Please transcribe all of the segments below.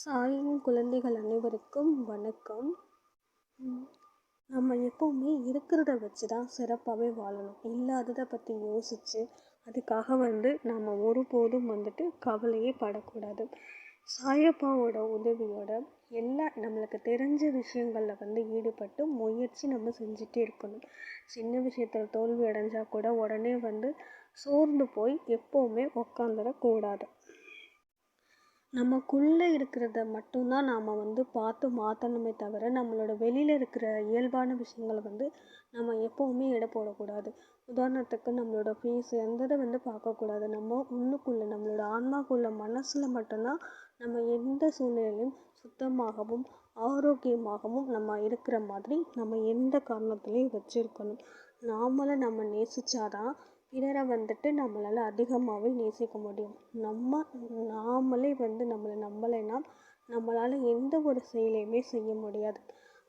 சாயும் குழந்தைகள் அனைவருக்கும் வணக்கம். நம்ம எப்போவுமே இருக்கிறத வச்சு தான் சிறப்பாகவே வாழணும். இல்லாததை பற்றி யோசித்து அதுக்காக வந்து நம்ம ஒருபோதும் வந்துட்டு கவலையே படக்கூடாது. சாயப்பாவோட உதவியோட எல்லா நம்மளுக்கு தெரிஞ்ச விஷயங்களில் வந்து ஈடுபட்டு முயற்சி நம்ம செஞ்சுட்டே இருக்கணும். சின்ன விஷயத்தில் தோல்வி அடைஞ்சால் கூட உடனே வந்து சோர்ந்து போய் எப்போவுமே உக்காந்துடக்கூடாது நமக்குள்ளே இருக்கிறத மட்டுந்தான் நாம் வந்து பார்த்து மாற்றணுமே தவிர நம்மளோட வெளியில் இருக்கிற இயல்பான விஷயங்களை வந்து நம்ம எப்போவுமே எடை போடக்கூடாது. உதாரணத்துக்கு நம்மளோட ஃபேஸ் அந்த இதை வந்து பார்க்கக்கூடாது? நம்ம உள்ளுக்குள்ளே நம்மளோட ஆன்மாக்குள்ளே மனசில் மட்டும்தான் நம்ம எந்த சூழ்நிலையிலும் சுத்தமாகவும் ஆரோக்கியமாகவும் நம்ம இருக்கிற மாதிரி நம்ம எந்த காரணத்துலேயும் வச்சுருக்கணும். நாமளை நம்ம நேசித்தாதான் பிறரை வந்துட்டு நம்மளால் அதிகமாகவே நேசிக்க முடியும். நம்ம நாமளே வந்து நம்மளை நம்பலைன்னா நம்மளால் எந்த ஒரு செயலையுமே செய்ய முடியாது.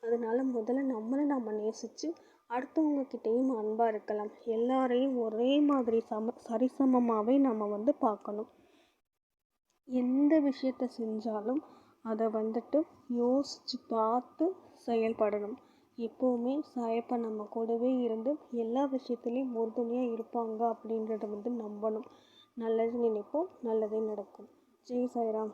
அதனால் முதல்ல நம்மளை நம்ம நேசித்து அடுத்தவங்கக்கிட்டேயும் அன்பாக இருக்கலாம். எல்லாரையும் ஒரே மாதிரி சம சரிசமமாகவே நம்ம வந்து பார்க்கணும். எந்த விஷயத்த செஞ்சாலும் அதை வந்துட்டு யோசித்து பார்த்து செயல்படணும். எப்போவுமே சாயப்பா நம்ம கூடவே இருந்து எல்லா விஷயத்துலையும் உறுதுணையாக இருப்பாங்க அப்படின்றத வந்து நம்பணும். நல்லது நினைப்போம் நல்லதே நடக்கும். ஜெய் சாய்ராம்.